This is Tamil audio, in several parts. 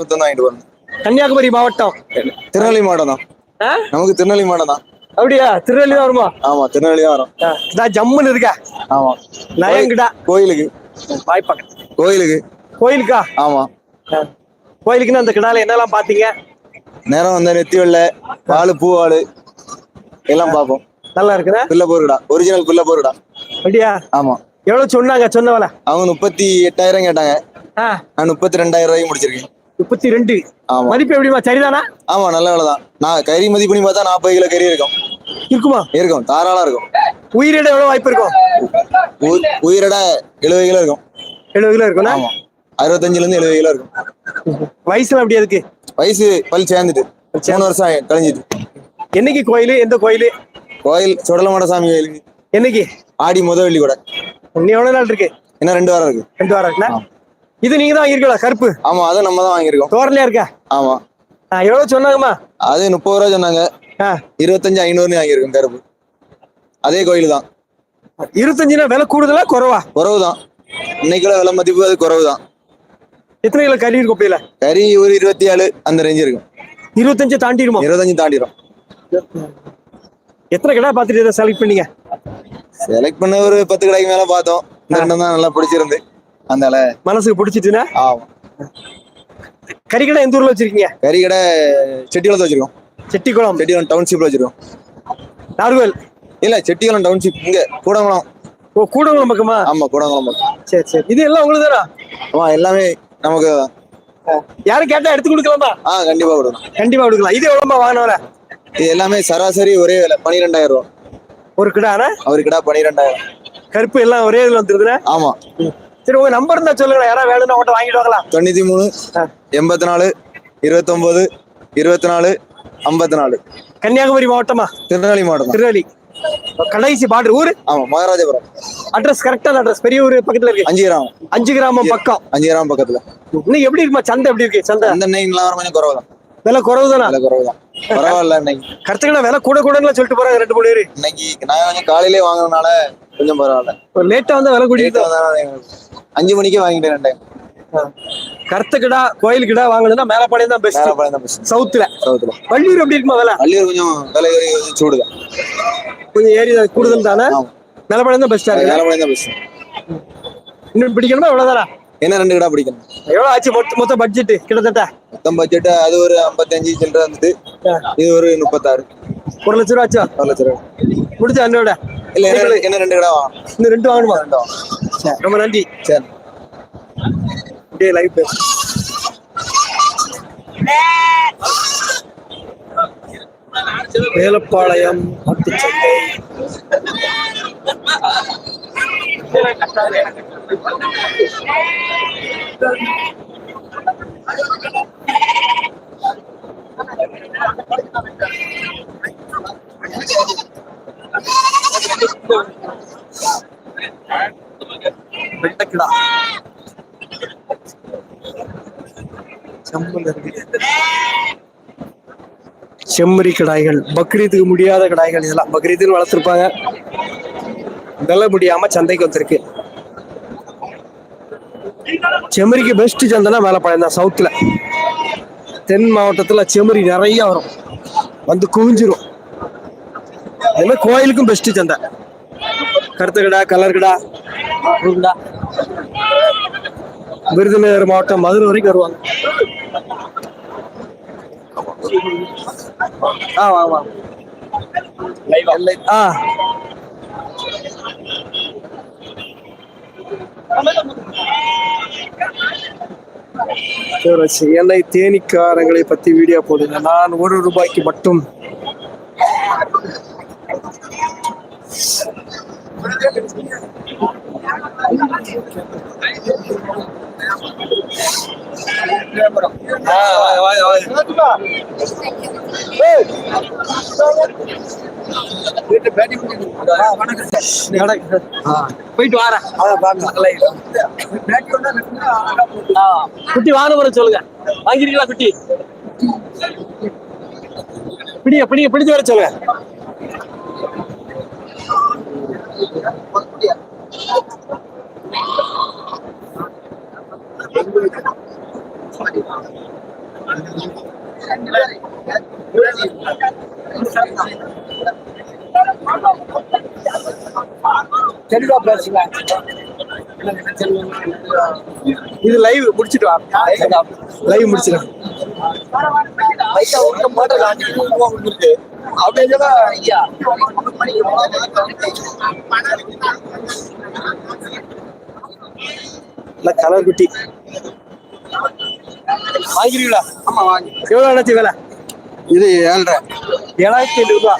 மொத்தம் வாங்கிட்டு போறோம் கன்னியாகுமரி மாவட்டம். திருநெல்வேலி மாவட்டம் தான்? நமக்கு திருநெல்வேலி மாவட்டம் தான் அப்படியா? திருநெல்வேலி தான் வருமா? ஆமா திருநெல்வேலி தான் வரும். இதான் ஜம்முன்னு இருக்க? ஆமா. நயங்கிடா. கோயிலுக்கு. வாய்ப்பாக்க கோயிலுக்கு. கோயிலுக்கா? ஆமா. கோயிலுக்குன்னு அந்த கிடால என்னெல்லாம் பாத்தீங்க? நேரம் வந்த நெத்தி வெள்ளை பால் பூவாடு எல்லாம் பார்ப்போம். நல்லா இருக்குதா? பிள்ளை போருடா ஒரிஜினல் பிள்ளை போருடா அப்படியா? ஆமா. எவ்வளவு சொன்னாங்க? சொன்னவள அவங்க முப்பத்தி எட்டாயிரம் கேட்டாங்க. நான் முப்பத்தி ரெண்டாயிரம் ரூபாய்க்கு முடிச்சிருக்கேன். முப்பத்தி ரெண்டு. மதிப்பு எப்படிமா சரிதானா? ஆமா நல்ல வேலை தான் நான் கறி மதிப்பு பண்ணி பார்த்தா நாற்பது கிலோ கறி இருக்கும். இருக்குமா? இருக்கும் தாராளம் இருக்கும். உயிரிட எவ்வளவு வாய்ப்பு இருக்கும்? உயிரோட எழுபது கிலோ இருக்கும். எழுபது கிலோ இருக்கும்னா ஆமா. அறுபத்தஞ்சுல இருந்து எழுபது கிலோ இருக்கும். வயசுல அப்படி இருக்கு வயசு பல் சேர்ந்துட்டு. மூணு வருஷம் கழிஞ்சிட்டு. என்னைக்கு கோயில்? எந்த கோயில்? கோயில் சுடலமாட சாமி கோயிலுக்கு. என்னைக்கு? ஆடி முத வெள்ளி கூட. இன்னும் எவ்வளவு நாள் இருக்கு? இன்னும் ரெண்டு வாரம் இருக்கு. ரெண்டு வாரம் இருக்குண்ணா இது நீங்க தான் வாங்கிருக்கீங்களா கருப்பு. ஆமா அதை நம்ம தான் வாங்கியிருக்கோம். தோரலையா இருக்கா? ஆமா. எவ்வளவு சொன்னாங்கம்மா? அது முப்பது ரூபா சொன்னாங்க. இருபத்தஞ்சு ஐநூறுன்னு வாங்கியிருக்கோம் கருப்பு. அதே கோயில் தான். இருபத்தஞ்சுனா விலை கூடுதலா குறைவா? குறவு தான். இன்னைக்குள்ள விலை மதிப்பு அது குறவு தான். எத்தனை கிலோ கறி இருக்கும் கொப்பையில கறி ஒரு இருபத்தி ஏழு அந்த ரேஞ்சு இருக்கும். இருபத்தஞ்சு தாண்டிடுமா? இருபத்தஞ்சு தாண்டிடும் எத்தனை கடை பார்த்துட்டு செலக்ட் பண்ணீங்க? செலக்ட் பண்ண ஒரு பத்து கடைக்கு மேல பார்த்தோம். இந்த ரெண்டும் தான் நல்லா பிடிச்சிருந்து. அதனால மனசுக்கு பிடிச்சிட்டுனா ஆமா. கறி கடை எந்த ஊர்ல வச்சிருக்கீங்க? கறி கடை செட்டிகுளத்தை வச்சிருக்கோம். செட்டிக்குளம் செட்டிகுளம் டவுன்ஷிப்ல வச்சிருக்கோம். நார்கோல் இல்ல செட்டிகுளம் டவுன்ஷிப் இங்க கூடங்குளம். ஓ கூடங்குளம் பக்கமா? ஆமா கூடங்குளம் பக்கம். சரி சரி. இது எல்லாம் உங்களுக்கு தானா? ஆமா எல்லாமே நமக்கு. யாரும் கேட்டா எடுத்து கொடுக்கலாமா? ஆ கண்டிப்பா கொடுக்கணும் கண்டிப்பா கொடுக்கலாம். இது எவ்வளோமா வாங்கினவர இது எல்லாமே சராசரி ஒரே விலை பனிரெண்டாயிரம் ரூபா. ஒரு கிடானா? அவருக்கிட்ட பனிரெண்டாயிரம் கருப்பு எல்லாம் ஒரே இதுல வந்துருதுண்ணே ஆமா. சரி உங்க நம்பர் இருந்தா சொல்லுங்க. யாராவது வேணும்னா உங்கள்கிட்ட வாங்கிட்டு வாங்கலாம் தொண்ணூத்தி மூணு. எண்பத்தி நாலு இருபத்தொன்பது இருபத்தி நாலு ஐம்பத்தி நாலு. கன்னியாகுமரி மாவட்டமா? திருநெல்வேலி மாவட்டம். திருநெல்வேலி. கடைசி பார்டர் ஊரு? ஆமா மகாராஜபுரம். அட்ரஸ் கரெக்டான அட்ரஸ் பெரிய ஊர் பக்கத்துல இருக்கு. அஞ்சு கிராமம். அஞ்சு கிராமம் பக்கம். அஞ்சு கிராமம் பக்கத்துல. இன்னும் எப்படி இருக்குமா? சந்தை எப்படி இருக்கு? சந்தை? அந்த வர கொஞ்சம் குறவு தான் விலை குறவு தானா விலை குறவு தான் பரவாயில்ல இன்னைக்கு. கரெக்டாக விலை கூட கூடன்னு சொல்லிட்டு போறாங்க ரெண்டு மூணு பேரு. இன்னைக்கு நான் கொஞ்சம் காலையிலே வாங்கினதுனால கொஞ்சம் பரவாயில்ல. ஒரு லேட்டா வந்து விலை வந்தா அஞ்சு மணிக்கே வாங்கிட்டேன் ரெண்டு கருத்த கிடா கோயில் கிடா வாங்கணும்னா மேலப்பாளையம் தான் பெஸ்ட் பழம் தான் best. சவுத்துல சவுத்துல வள்ளியூர் எப்படி இருக்குமா விலை? அள்ளியூர் கொஞ்சம் விலை கொஞ்சம் சூடுதான். கொஞ்சம் ஏறி கூடுதல் தானே? மேலப்பாளையம் தான் பெஸ்டா இருக்கு. பழம் தான் பெஸ்ட் இன்னும் பிடிக்கணுமா? எவ்வளவுதானா? என்ன ரெண்டு கடை பிடிக்கணும்? எவ்வளவு ஆச்சு மொத்த மொத்த பட்ஜெட் கிட்டத்தட்ட? மொத்தம் பட்ஜெட் அது ஒரு ஐம்பத்தஞ்சு சில்லற இருந்தது. இது ஒரு முப்பத்தாறு. ஒரு லட்ச ரூபா ஆச்சா? ஒரு லட்ச ரூபா. முடிஞ்ச அண்ணோட இல்ல என்ன ரெண்டு- என்ன ரெண்டு கடை வாங்கணும்? இன்னும் ரெண்டு வாங்கணுமா? ரெண்டு வாங்கணும். சரி, ரொம்ப நன்றி. சரி. அப்படியே லைவ் பேச. மேலப்பாளையம் வெட்டக்கிடா. இருக்கு. செம்மறி கடாய்கள் பக்ரீத்துக்கு முடியாத கடாய்கள் இதெல்லாம். பக்ரீத்துன்னு வளர்த்துருப்பாங்க. இதெல்லாம் முடியாம சந்தைக்கு வந்திருக்கு. செம்மறிக்கு பெஸ்ட் சந்தைனா மேலப்பாளையம் தான் சவுத்துல தென் மாவட்டத்துல செம்மறி நிறைய வரும். வந்து குவிஞ்சிரும். மாதிரி கோயிலுக்கும் பெஸ்ட் சந்தை கருத்து கடா கலர் கடா ஒரு விருதுநகர் மாவட்டம் மதுரை வரைக்கும் வருவாங்க ஆ வா வா ஆ சரி, சரி. என்னை தேனீக்காரங்களை பத்தி வீடியோ போடுங்க நான் ஒரு ரூபாய்க்கு மட்டும் ஆ, வாங்க, வாங்க, வாங்க. ஏய். நடக்கு. ஆ, போயிட்டு வாரேன் ஆ, குட்டி வாங்க வர சொல்லுங்க. வாங்கிருக்கீங்களா குட்டி? பிடிங்க பிடிங்க பிடிச்சு வர சொல்லுங்க. தெளிவா பேசுங்க. இது லைவ் முடிச்சிட்டு வா. லைவ் முடிச்சிடலாம். இல்ல கலர் குட்டி. வாங்கிருவீங்களா ஆமா வாங்கி. எவ்வளவு அண்ணாச்சி வேலை? இது ஏழ்ரை. ஏழாயிரத்தி ஐநூறு ரூபா.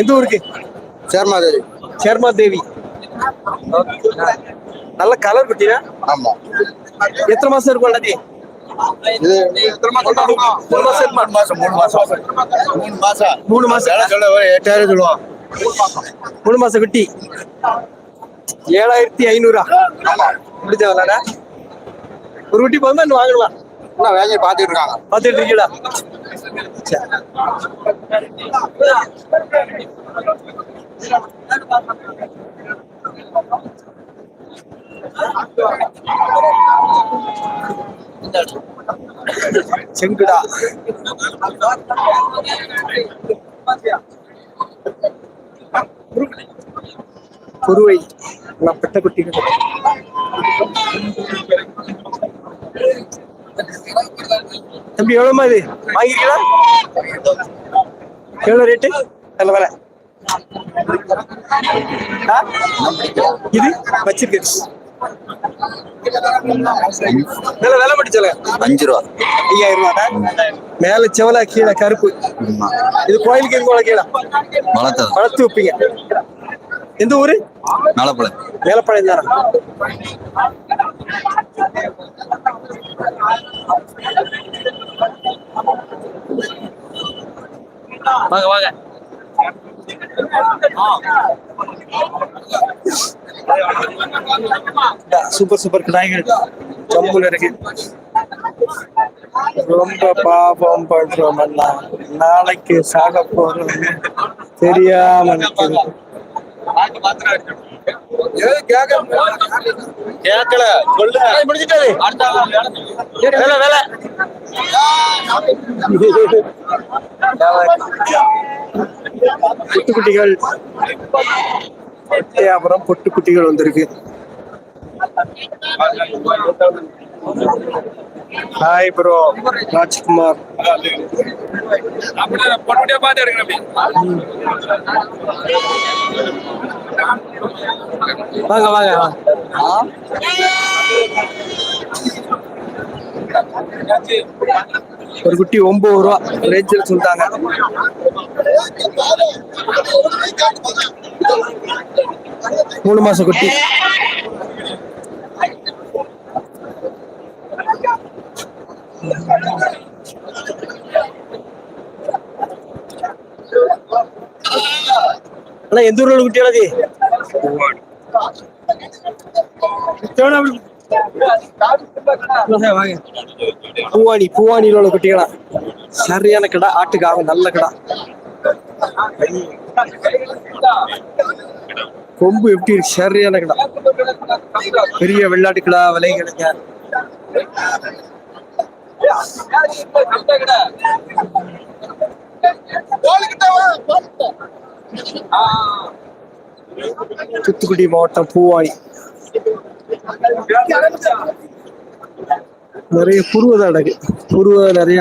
எந்த ஊருக்கு? சேர்மாதேவி. சேர்மா தேவி நல்ல கலர் குட்டினா ஆமா. எத்தனை மாசம் இருக்கும் அண்ணாச்சி இது? மூணு மாசம்? மூணு மாசம். மூணு மாசம் மூணு மாசம். மூணு மாசம். சொல்ல எட்டாயிரம் சொல்லுவோம் மூணு மாசம். குட்டி. ஏழாயிரத்தி ஐநூறா. முடிஞ்ச விளாடா ஒரு குட்டி போதுமா இன்னும் வாங்கணுமா இன்னும் வேலையை பார்த்துட்டு இருக்காங்க. பார்த்துட்டு இருக்கீங்களா? சரி. செங்குடா. குருவை பெட்ட குட்டிகள். தம்பி எவ்வளவுமா இது? வாங்கிக்கலாம் எவ்வளவு ரேட்டு நல்ல வர இது வச்சிருக்கு நல்ல விலை மட்டும் அஞ்சு ரூபா ஐயாயிரம் மேல செவல கீழே கருப்பு. இது கோயிலுக்கு எங்க கீழே? வளர்த்து வைப்பீங்க. எந்த ஊரு? நாளப்பழ மேலப்பாளையம் தானே? வாங்க வாங்க. Super super. கிடாய்கள். ஜம்முல இருக்கு. ரொம்ப பாபம் பண்றோம் நாளைக்கு சாக போறோம் தெரியாம நிற்கிறது கேட்கல? சொல்லு. ஏய், முடிஞ்சிட்டாரு வேலை வேலை பொட்டுக்குட்டிகள். அப்புறம் பொட்டுக்குட்டிகள் வந்திருக்கு. ஹாய் ப்ரோ ராஜ்குமார் வாங்க வாங்க. ஒரு குட்டி ஒன்பது ரூபா ரேஞ்சல் சொல்லிட்டாங்க. மூணு மாசம் குட்டி. அண்ணா எந்த ஊர்ல குட்டி பூவாணி பூவாணியில உள்ள குட்டிகளா? சரியான கடை ஆட்டுக்காக நல்ல கடை. கொம்பு எப்படி இருக்கு? சரியான கடை. பெரிய வெள்ளாட்டு கடா விலை கிடைக்க தூத்துக்குடி மாவட்டம் பூவாணி நிறைய புருவ தான் அடகு புருவ நிறைய.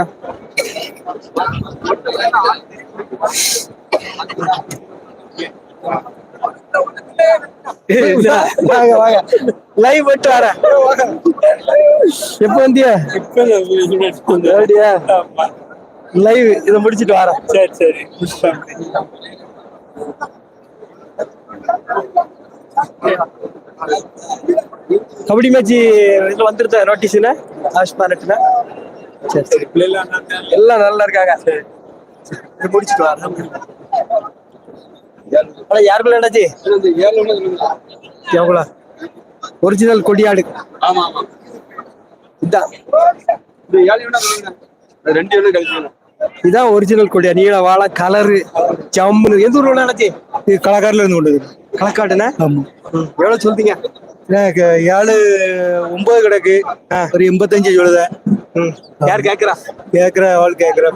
வாங்க வாங்க. லைவ் போட்டு வர எப்ப வந்தியா? லைவ் இதை முடிச்சிட்டு வரேன். சரி சரி. கபடி மேட்ச் இதுல வந்துருதா நோட்டீஸ்ல ஆஷ் பாரட்ல சரி சரி. எல்லாம் நல்லா இருக்காங்க. முடிச்சிட்டு வரேன். யாருக்குள்ள எவ்வளோ? ஒரிஜினல் கொடியாடு. ஆமா ஆமா இதான் ரெண்டு ஏழு கழிச்சு ஒரிஜினல் கொடியா? நீள வாழை கலரு ஜம்முன்னு எந்த ஊர்ல என்னாச்சு இது கலக்காரில இருந்து கொண்டது. களக்காட்டுண்ணே ஆமா. எவ்வளவு சொல்றீங்க? ஏழு ஒன்பது கிடக்கு. ஒரு எண்பத்தஞ்சு சொல்லுத. யார் கேக்குறா? கேக்குற ஆள் கேக்குற?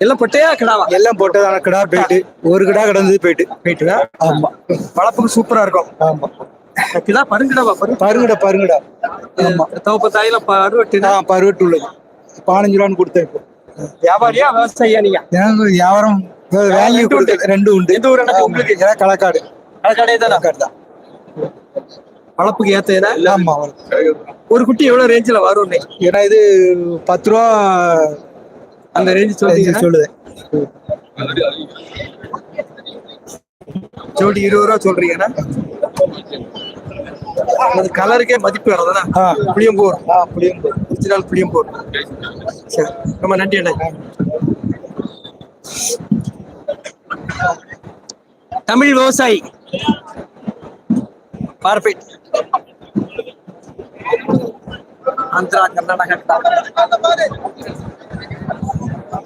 எல்லாம் பொட்டையா கிடாவா? எல்லாம் போட்டதான கிடா போயிட்டு ஒரு கிடா கிடந்தது போயிட்டு போயிட்டு ஆமா. வளர்ப்புக்கு சூப்பரா இருக்கும். ஆமா. கிடா பருங்கிடாவா? பரு பருங்கடா பருங்கடா. ஆமா. தவப்ப தாயில பருவட்டு பருவட்டு உள்ளது. பதினஞ்சு ரூபான்னு கொடுத்தேன் இப்போ. வியாபாரியா விவசாயியா நீங்க? எனக்கு வியாபாரம் வேல்யூ ரெண்டு உண்டு. கொடுத்து ரெண்டு உண்டு. எந்த ஊர் உங்களுக்கு? எனக்கு களக்காடு. கடை தானே? களக்காடு தான். வளர்ப்புக்கு ஏத்ததுனா ஆமா ஒரு குட்டி எவ்வளவு ரேஞ்சில வரும் ஏன்னா இது பத்து ரூபா அந்த ரேஞ்ச் சொல்றீங்க சொல்லுது ஜோடி இருபது ரூபா சொல்றீங்கன்னா அது கலருக்கே மதிப்பு வரதுனா ஆ. புளியம்பூர். அப்படியும் ஒரிஜினல் புளியம்பூர். சரி ரொம்ப நன்றி அண்ணா. தமிழ் விவசாயி. பார்பேட் ஆந்திரா கர்நாடகா.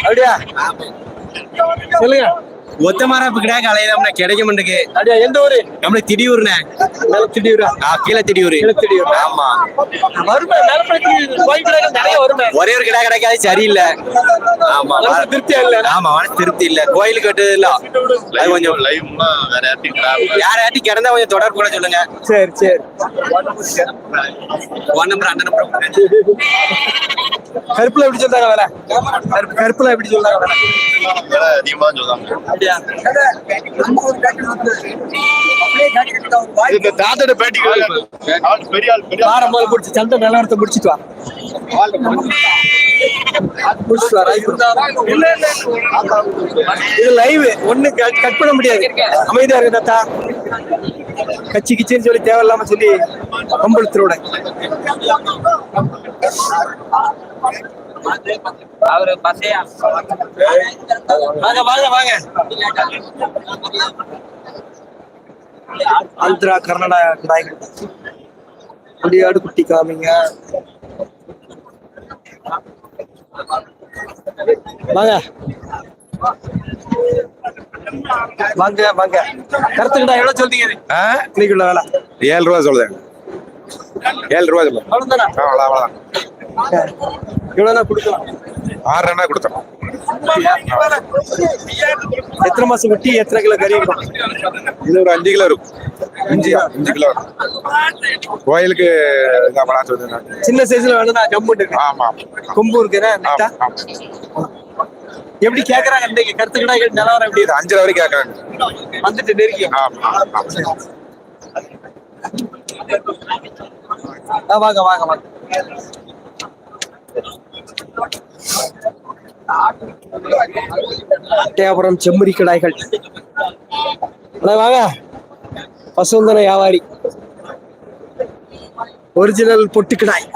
அப்படியா? சொல்லுங்க. ஒத்த மரப்பு கிடையாது அலையதாம்னா கிடைக்க மாட்டேங்குது அப்படியா? எந்த ஊரு? நம்மளுக்கு திடீர்னு மேல திடீரா கீழே திடீர் கீழே திடீர் ஆமா. வருமே மேலப்படத்தில் கோயில் கடைகள் நிறைய வருமே ஒரே ஒரு கடை கிடைக்காது சரியில்லை. ஆமா மனசு திருப்தியா இல்ல? ஆமா மனசு திருப்தி இல்ல. கோயிலுக்கு கட்டுறது இல்ல. அது கொஞ்சம் யாராட்டி கிடந்தா கொஞ்சம் தொடர்பு கூட சொல்லுங்க. சரி சரி. ஒன் நம்பர் அந்த நம்பர் கருப்புல எப்படி சொல்றாங்க வேலை? கருப்பு கருப்புல எப்படி சொல்றாங்க வேலை? அதிகமா சொல்லுவாங்க அப்படியா? இந்த தாத்தோட பேட்டி பெரிய ஆள் பெரிய வாரம் போது முடிச்சு சந்தை நிலவரத்தை முடிச்சிட்டு வா. இது லைவ் ஒண்ணு கட் பண்ண முடியாது. அமைதியா இருக்கு தாத்தா. கச்சி கிச்சின்னு சொல்லி தேவையில்லாம சொல்லி கம்பளத்திரோட அவரு பசையா? வாங்க வாங்க வாங்க. ஆந்திரா கர்நாடகா நாய்கள் குடியாடு குட்டி காமிங்க. வாங்க. வாங்க வாங்க. கருத்துக்கிட்டா எவ்வளவு சொல்றீங்க? இது? இன்னைக்குள்ள வேலை. ஏழு ரூபா சொல்லுங்க ஏழு ரூபா சொல்லுங்க அவ்வளவுதானா? அவ்வளோ அவ்வளோதான் இவ்வளவுதான் கொடுக்கலாம். ஆறு ரெண்டா கொடுத்தோம் எத்தனை மாசம் குட்டி எத்தனை கிலோ கறி இருக்கும்? இது ஒரு அஞ்சு கிலோ இருக்கும். அஞ்சு அஞ்சு கிலோ இருக்கும். கோயிலுக்கு சின்ன சைஸ்ல வேணும்னா ஜம்மு இருக்கு. ஆமா கொம்பு ஆமா. எப்படி கேக்குறாங்க இன்னைக்கு? கருத்துக்கிட்டா நிலவரம் எப்படி இது அஞ்சரை வரைக்கும் கேட்கறாங்க இருக்கு? வந்துட்டு ஆ, வாங்க வாங்க வாங்க. தேவபுரம் செம்மறி கடாய்கள். வாங்க. பசுந்தன வியாபாரி. ஒரிஜினல் பொட்டு கிடாய்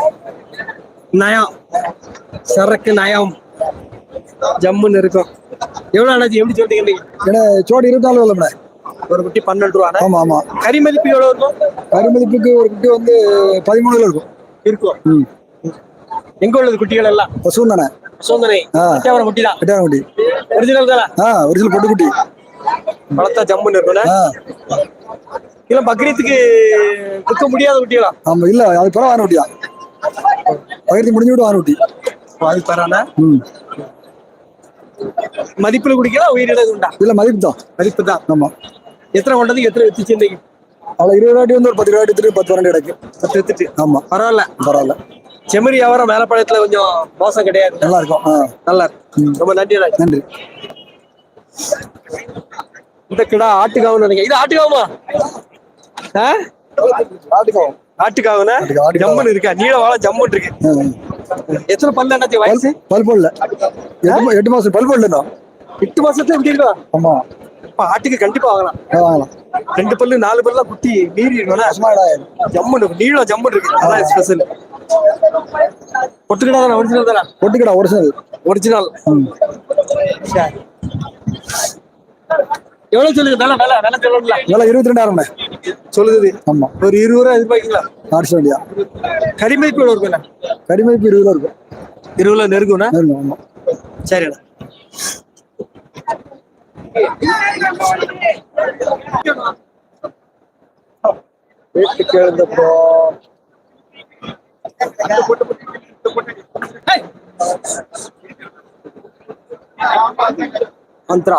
நயம். சரக்கு நயம். ஜம்முன்னு இருக்கும். எவ்வளவு அண்ணாச்சி எப்படி சொல்றீங்க? நீங்க ஏன்னா சோடி இருபத்தாலு வரல ஒரு குட்டி பன்னெண்டு ரூபா ஆமா ஆமா. கறி மதிப்பு எவ்வளவு இருக்கும்? கருமதிப்புக்கு ஒரு குட்டி வந்து பதிமூணு கிலோ இருக்கும். இருக்கும். ம். எங்க உள்ளது குட்டிகள் எல்லாம்? பசுவும் தானே? சோதனை ஆ. தேவரம் குட்டி தான்? கட்டான குட்டி. ஒரிஜினல் தானே? ஆ ஒரிஜினல் பொட்டு குட்டி. வளர்த்தா ஜம்முன்னு இருக்கும் இல்ல பக்ரீத்துக்கு விற்க முடியாத குட்டிகளா? ஆமா இல்ல அது பரவாயில்ல குட்டியா பகிர்ந்து முடிஞ்சு விட்டு வான குட்டி. அது பரவாயில்ல ம். மதிப்புல குடிக்கலாம் உயிரிழந்து உண்டா இல்ல மதிப்பு தான் மதிப்பு தான் ஆமா. எத்தனை கொண்டது? எத்தனை வித்துச்சு இன்னைக்கு அவ்வளோ இருபது வாட்டி வந்து ஒரு பத்து ரூபாய் எடுத்துட்டு பத்து பன்னெண்டு கிடக்கு பத்து வித்துட்டு ஆமா. பரவாயில்ல. பரவாயில்ல. செம்மறி வியாபாரம் மேலப்பாளையத்துல கொஞ்சம் மோசம் கிடையாது. நல்லா இருக்கும் நல்லா இருக்கு. ரொம்ப நன்றி. நன்றி. இந்த கிடா ஆட்டுக்காவுன்னு நினைக்கிறேன். இது ஆட்டுக்காவுமா? ஆ? ஆட்டுக்காவுனா? ஆட்டுக்காவு, ஆட்டுக்காவு. ஜம்முன்னு இருக்கா? நீல வாழ ஜம்முன்னு இருக்கு. எத்தனை பல்லு அண்ணாச்சி வயசு? பல் போடல எட்டு எட்டு மாசம் பல் போடலண்ணா எட்டு மாசத்துல எப்படி இருக்கும் ஆமா. ஆட்டுக்கு கண்டிப்பா வாங்கலாம். வாங்கலாம். ரெண்டு பல்லு நாலு பல்லாம் குட்டி மீறி ஜம்முன்னு. நீளம் ஜம்முன்னு இருக்கு. அதான் ஸ்பெஷல் பொட்டுக்கடா தானே ஒரிஜினல் தானே? ஒட்டுக்கடா ஒரிஜினல் ஒரிஜினல் சரி. எவ்வளவு சொல்லுங்க? வேலை வேலை வேலை சொல்லணும்ல. இதெல்லாம் இருபத்தி ரெண்டாயிரம் சொல்லுது. ஆமா. ஒரு இருபது ரூபா எதிர்பார்க்கீங்களா? ஆர்ட்ஸ் வண்டியா கரிமதிப்பு எவ்வளவு இருக்குண்ணா கரிமதிப்பு இருபது ரூபா இருக்கும். இருபதுல நெருங்குண்ணா நெருங்கும், ஆமா. சரிண்ணா வீட்டுக்கு எழுந்தப்போ மந்த்ரா.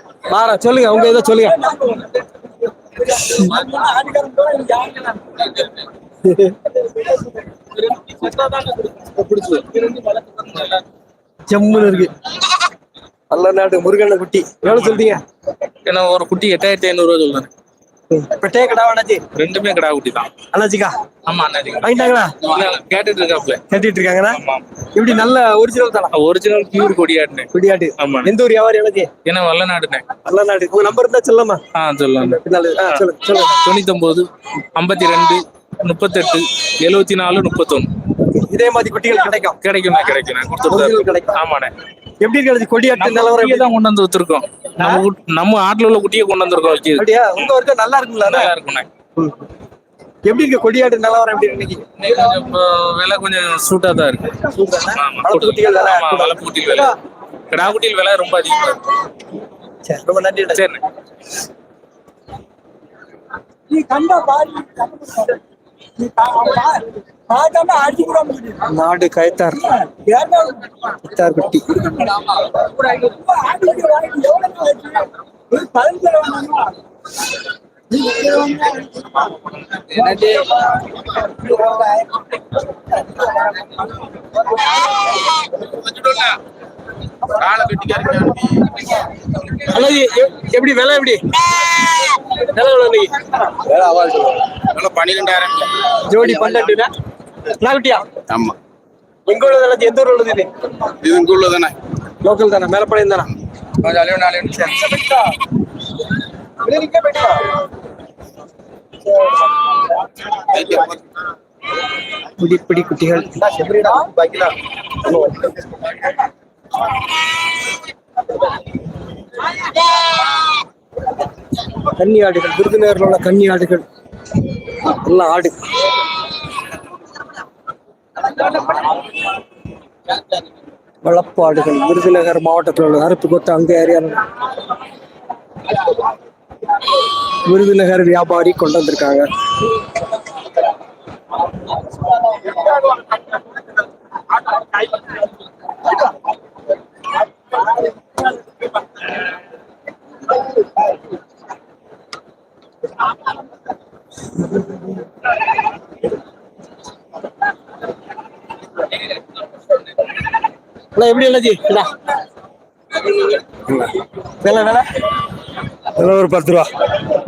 மாறா சொல்லுங்க உங்க இதை சொல்லுங்க. ஜம்முன்னு இருக்கு. நல்ல நாடு முருகண்ண குட்டி. எவ்வளவு சொல்றீங்க? ஏன்னா ஒரு குட்டி எட்டாயிரத்தி ஐநூறு ரூபா சொல்றேன் பெட்டையே கடா அண்ணாச்சி. ரெண்டுமே கடா குட்டி தான். அண்ணாச்சிக்கா? ஆமா அண்ணாச்சி வாங்கிட்டாங்களா? கேட்டுட்டு இருக்காப்ல கட்டிட்டு இருக்காங்கண்ணா ஆமா. இப்படி நல்ல ஒரிஜினல் தானா? ஒரிஜினல் பியூர் கொடியாடுனேன் குடியாட்டு. ஆமா. எந்த ஊர் வியாபாரி அண்ணாச்சி? ஏன்னா வல்லநாடுனேன் நல்ல நாடு உங்க நம்பர் இருந்தா சொல்லலாமா? ஆ சொல்லலாம் சொல்லுங்க சொல்லுங்க. தொண்ணூத்தொன்பது ஐம்பத்தி ரெண்டு முப்பத்தெட்டு எழுவத்தி நாலு முப்பத்தொன்னு. இதே மாதிரி குட்டிகள் கிடைக்கும். Original கொடுத்துருக்காரு கிடைக்கும். ஆமாண்ணே. எப்படி கிடைச்சு கொடியாட்டு நிலவரம்? தான் கொண்டு வந்து வச்சிருக்கோம் நம்ம நம்ம ஆட்டுல உள்ள குட்டியை கொண்டு வந்திருக்கோம் அப்படியா? உங்க வரைக்கும் நல்லா இருக்குங்களா? நல்லா இருக்குண்ணே எப்படி இருக்கு கொடியாட்டு நிலவரம் எப்படி இன்னைக்கு? விலை கொஞ்சம் சூட்டா தான் இருக்கு. வளர்ப்பு குட்டிகள் விலை வளர்ப்பு குட்டிகள் விலை. கிடா குட்டிகள் விலை ரொம்ப அதிகமா இருக்கு. சரி ரொம்ப நன்றி. சரிண்ணே. நாடு கயத்தார். கயத்தார் குட்டி என்னது? அண்ணாஜி எ- எப்படி விலை எப்படி? விலை எவ்வளவு இன்னைக்கு பன்னிரெண்டாயிரம். ஜோடி பன்னெண்டுனா நாகுட்டியா ஆமா. எங்க உள்ளது எந்த ஊர்ல உள்ளது இது? இது இங்க உள்ளதானே லோக்கல் தானே மேலப்பாளையம் தானே? பிடி பிடி குட்டிகள். கன்னி ஆடுகள் விருதுநகரில் உள்ள கன்னி ஆடுகள். நல்ல ஆடு. வளப்பாடுகள் விருதுநகர் மாவட்டத்தில் உள்ள அறுப்பு கொத்த அங்கே ஏரியா விருதுநகர் வியாபாரி கொண்டு வந்திருக்காங்க. எப்படி எழுதி வேலை வேலை? இதெல்லாம் ஒரு பத்து ரூபா.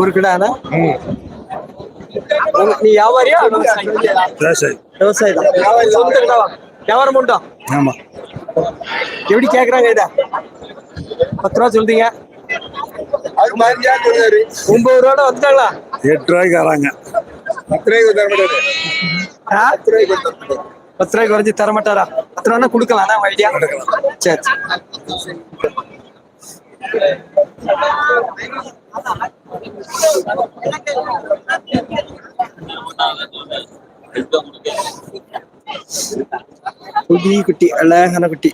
ஒரு கிடாண்ணா நீ வியாபாரியா? விவசாயி. விவசாயி வியாபாரம் உண்டா? ஆமா. எப்படி கேக்குறாங்க இத? பத்து ரூபா சொல்றீங்க. ஒன்பது ரூபாட வந்துட்டாங்களா? எட்டு ரூபாய்க்கு வராங்க. பத்து ரூபாய்க்கு தர மாட்டாரு. ஆ? பத்து ரூபாய்க்கு குறைஞ்சி தர மாட்டாரா. பத்து ரூபா கொடுக்கலாம் ஐடியா சரி சரி. குட்டி அழகான குட்டி.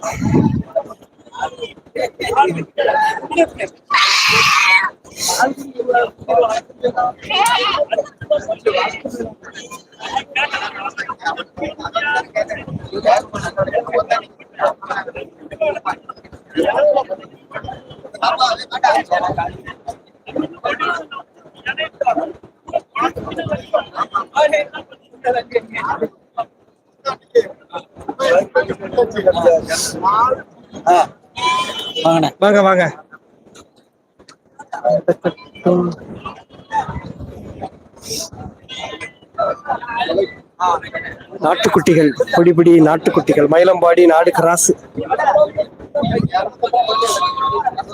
வாங்கண்ணே வாங்க வாங்க. நாட்டுக்குட்டிகள் பொடி நாட்டுக்குட்டிகள் மயிலம்பாடி நாடு கிராஸ்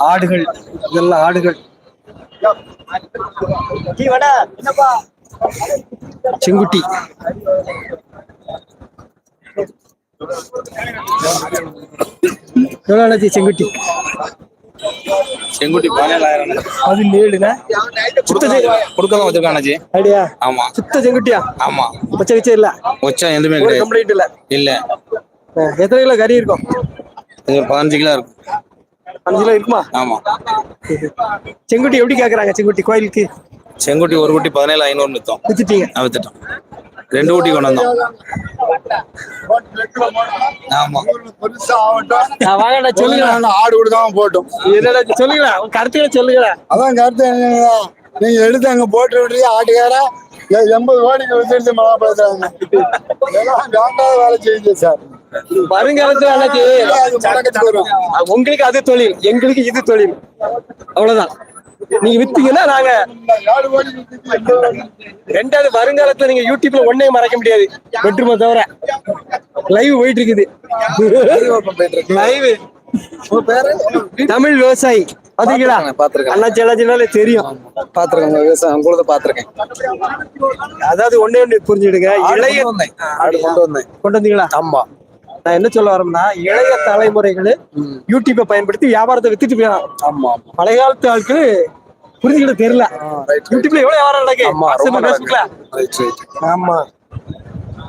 ஆடுகள் இதெல்லாம் ஆடுகள். செங்குட்டி. எவ்வளோ செங்குட்டி? செங்குட்டி பதினேழாயிரம் பதினேழுண்ணா சுத்த செ- கொடுக்கலாம் வச்சிருக்கானாச்சு அப்படியா ஆமா. சுத்த செங்குட்டியா? ஆமா. பச்சை கிச்சை இல்ல? உச்சம் எதுவுமே கிடையாது. கம்ப்ளைண்ட் இல்ல. இல்ல. எத்தனை கிலோ கறி இருக்கும்? இது ஒரு பதினஞ்சு கிலோ இருக்கும். அஞ்சு கிலோ இருக்குமா? ஆமா. செங்குட்டி எப்படி கேக்குறாங்க செங்குட்டி கோயிலுக்கு? செங்குட்டி ஒரு குட்டி பதினேழு ஐநூறு வித்தோம். வித்துட்டீங்க. வித்துட்டோம். ரெண்டு குட்டி கொண்டு வந்தோம். ஆமா. வாங்கடா சொல்லுங்க. ஆடு கொடுக்காம போட்டோம். என்னடா சொல்லுங்களா கருத்துக்களை சொல்லுங்களா அதான் கருத்து நீங்க எடுத்து அங்க போட்டு ஆட்டுக்கார? எண்பது கோடிக்கு வித்துட்டு மலாப்படுத்துறாங்க இதெல்லாம் வேண்டாத வேலை செய்யுது சார். வருங்காலத்துல. உங்களுக்கு அது தொழில் எங்களுக்கு இது தொழில். அவ்வளவுதான். நீங்க வித்தீங்கன்னா நாங்க. ரெண்டாவது வருங்காலத்துல நீங்க யூடியூப்ல ஒன்னே மறைக்க முடியாது. பெட்ரூமை தவிர. லைவ் போயிட்டு இருக்குது லைவ் தமிழ் விவசாயி. பாத்தீங்களா? பாத்திருக்கேன். அண்ணாச்சி அண்ணாச்சினாலே தெரியும். பாத்திருக்கேன் விவசாயம். உங்களத பாத்திருக்கேன். அதாவது ஒண்ணே ஒண்ணு புரிஞ்சுடுங்க இளைய கொண்டு வந்தேன். கொண்டு வந்தீங்களா? ஆமா. நான் என்ன சொல்ல வரேன்னா இளைய தலைமுறைகள் யூடியூப்பை பயன்படுத்தி வியாபாரத்தை வித்துட்டு போயிடலாம். ஆமா பழைய காலத்து ஆட்கள் புரிஞ்சுக்கிட தெரியல. யூடியூப்ல எவ்வளவு வியாபாரம் நடக்கு ஆமா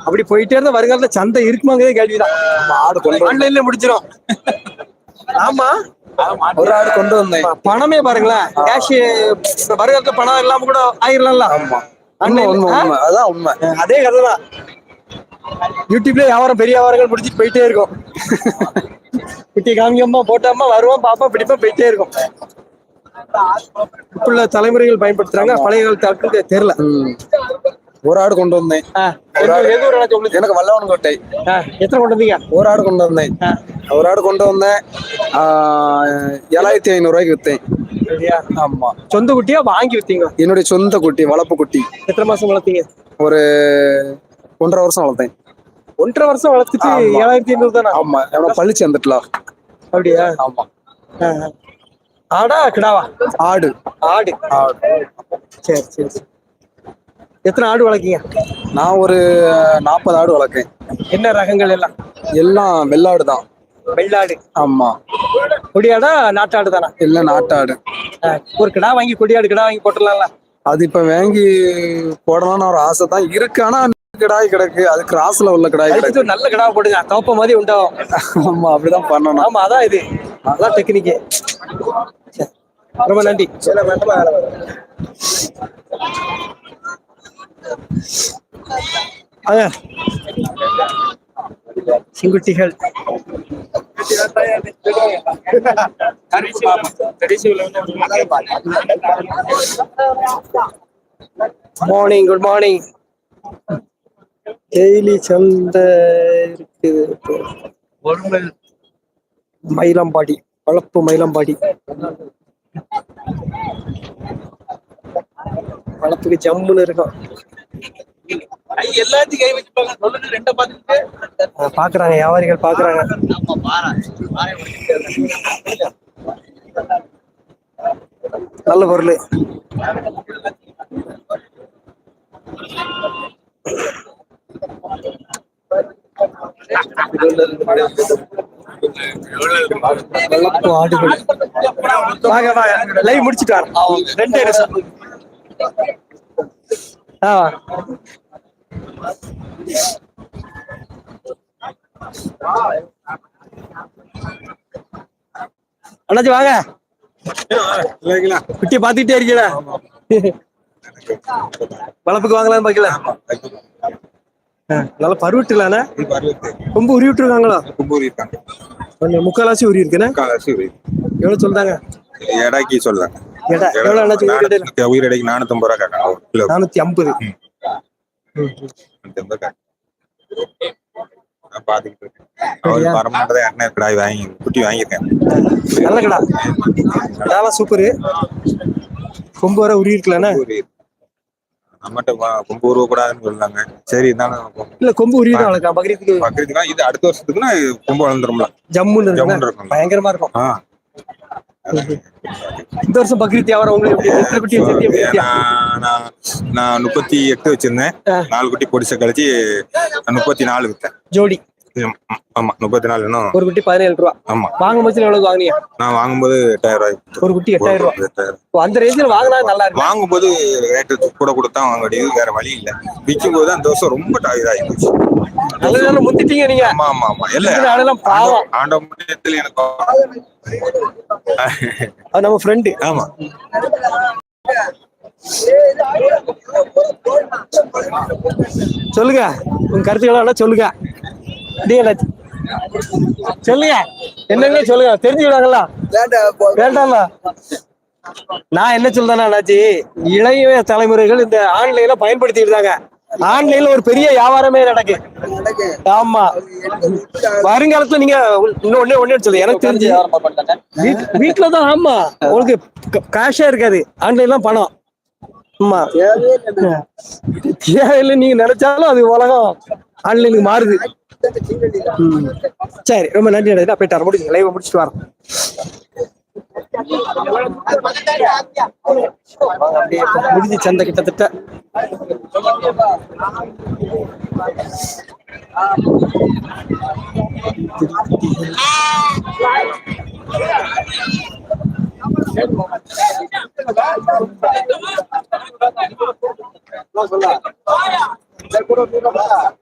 அப்படி போயிட்டே இருந்தா வருங்காலத்துல சந்தை இருக்குமாங்கிறதே கேள்விதான். ஆன்லைன்ல முடிச்சிடும் ஆமா. ஒரு ஆடு கொண்டு வந்தேன். பணமே பாருங்களேன். கேஷ் வருங்காலத்துல பணம் இல்லாம கூட ஆயிரலாம்ல. ஆமா. அதான் உண்மை. அதே கதை தான் யூடியூப்ல வியாபாரம் பெரிய வியாபாரங்கள் முடிச்சிட்டு போயிட்டே இருக்கும். குட்டி காமிக்கம்மா போட்டாமா வருவோம் பாப்போம் பிடிப்போம் போயிட்டே இருக்கும். உள்ள தலைமுறைகள் பயன்படுத்துறாங்க பழைய காலத்து தெரியல. ஒரு ஆடு கொண்டு வந்தேன். எனக்கு வல்லவன் கோட்டை எத்தனை கொண்டு வந்தீங்க? ஒரு ஆடு கொண்டு வந்தேன். ஒரு ஆடு கொண்டு வந்தேன். ஏழாயிரத்தி ஐநூறு ரூபாய்க்கு வித்தேன். ஆமா. சொந்த குட்டியா வாங்கி வித்தீங்க என்னுடைய சொந்த குட்டி வளர்ப்பு குட்டி. எத்தனை மாசம் வளர்த்தீங்க? ஒரு ஒன்றரை வருஷம் வளர்த்தேன். ஒன்றரை வருஷம் வளர்த்துட்டு ஆமா. ஏழாயிரத்தி ஐநூறு தானா? ஆமா எவ்வளவு பழிச்சு வந்துட்டலாம் அப்படியா? ஆமா. ஆடா கிடாவா? ஆடு. ஆடு. ஆடு. சரி சரி சரி. எத்தனை ஆடு வளர்க்கீங்க? நான் ஒரு நாற்பது ஆடு வளர்க்கேன். என்ன ரகங்கள் எல்லாம்? எல்லாம் வெள்ளாடு தான். வெள்ளாடு. ஆமா. கொடியாடா நாட்டாடு தானா? எல்லாம் நாட்டாடு. ஒரு கிடா வாங்கி கொடியாடு கிடா வாங்கி போட்டுடலாம்ல. அது இப்ப வாங்கி போடலாம்னு ஒரு ஆசை தான் இருக்கு. ஆனா கிடாய் கிடக்கு. அது கிராஸ்ல உள்ள கிடாய் கிடக்கு. ஒரு நல்ல கிடா போடுங்க தோப்ப மாதிரி உண்டாகும். ஆமா அப்படிதான் பண்ணணும். ஆமா அதான் இது. அதான் டெக்னிக்கு ரொம்ப நன்றி. செங்குட்டிகள். மார்னிங் குட் மார்னிங் டெய்லி சந்தை இருக்குது. மயிலம்பாடி வளர்ப்பு மயிலம்பாடி. வளர்ப்புக்கு ஜம்முன்னு இருக்கும். எல்லாத்தையும் கை வச்சுப்பாங்க. சொல்லுங்க ரெண்ட பாத்துட்டு பாக்குறாங்க வியாபாரிகள் பாக்குறாங்க நல்ல பொருள். வாங்க லைவ் முடிச்சிட்டு ரெண்டே நிமிஷம். ஆ. அண்ணாச்சி வாங்க. குட்டி பாத்துக்கிட்டே இருக்கீங்களா. வளர்ப்புக்கு வாங்கலாம்னு பாக்கல நல்ல பருவட்டுலாண்ணே ரொம்ப உரி விட்டுருக்காங்களா? கொஞ்சம் முக்காலாசி உரி இருக்குண்ணே. எவ்வளவு சொல்றாங்க? எடைக்கு சொல்லுங்க எடை. எவ்வளவு அண்ணாச்சி உயிர் எடைக்கு ரூபா நானூத்தி ஐம்பது நானூத்தம்பது கேட்கணும். நான் பாத்துக்கிட்டு இருக்கேன். அவர் வரமாட்டதை யாருன்னா கிடாய் வாங்கி குட்டி வாங்கியிருக்கேன். நல்ல கடா. சூப்பரு. கொம்பு வர உரி இருக்கலண்ணே நம்மகிட்ட கொம்பு உருவ கூடாதுன்னு சொல்றாங்க சரி இருந்தாலும் இல்ல கொம்பு உரி தான் வளர்க்கலாம். பக்ரீத்துக்கு பக்கத்துக்குனா இது அடுத்த வருஷத்துக்குன்னா கொம்பு வளர்ந்துரும்ல. ஜம்முன்னு. ஜம்முன்னு இருக்கும். பயங்கரமா இருக்கும். இந்த வருஷம் பக்ரீத் வியாபாரம் உங்களுக்கு? நான் முப்பத்தி எட்டு வச்சிருந்தேன். நாலு குட்டி பொடிசை கழிச்சு முப்பத்தி நாலு வித்தேன். ஜோடி. ஆமா முப்பத்தி நாலு இன்னும் ஒரு குட்டி பதினேழு ரூபா. ஆமா. வாங்கும் எவ்வளவு வாங்குனீங்க? நான் வாங்கும்போது எட்டாயிரம் ரூபாய் ஒரு குட்டி எட்டாயிரம் அந்த ரேஞ்சில் வாங்கினா நல்லா இருக்கு வாங்கும்போது ரேட்டு கூட கொடுத்தா வாங்க வேண்டியது வேற வழி இல்ல. விற்கும் போது அந்த வருஷம் ரொம்ப இதாகி போச்சு. நல்ல நல்ல முத்திட்டீங்க நீங்க. ஆமா ஆமா ஆமா. இல்ல பாவம். ஆண்ட முடியத்துல எனக்கு அது நம்ம ஃப்ரெண்டு ஆமா. சொல்லுங்க. உங்க கருத்துக்கள் எல்லாம் சொல்லுங்க. என்ன சொல்லுங்க. என்னங்க சொல்லுங்க? தெரிஞ்சுக்கிடாங்களா வேண்டாம்ல நான் என்ன சொல்றேன்னா அண்ணாச்சி இளைய தலைமுறைகள் இந்த ஆன்லைன்ல பயன்படுத்திட்டு ஆன்லைன்ல ஒரு பெரிய வியாபாரமே நடக்கு. ஆமா. வருங்காலத்துல நீங்க இன்னும் ஒண்ணே சொல்லு. எனக்கு தெரிஞ்சு வீட்- வீட்டுலதான் ஆமா. உங்களுக்கு காஷா இருக்காது. ஆன்லைன்ல பணம். ஆமா. தேவையில்லை நீங்க நினைச்சாலும் அது உலகம். ஆன்லைனுக்கு மாறுது. சரி ரொம்ப நன்றி. நான் போயிட்டு வரேன் முடிச்சு லைவ் முடிச்சுட்டு அப்படியே இப்ப முடிஞ்சு சந்தை கிட்டத்தட்ட. சொல்ல seguro que va.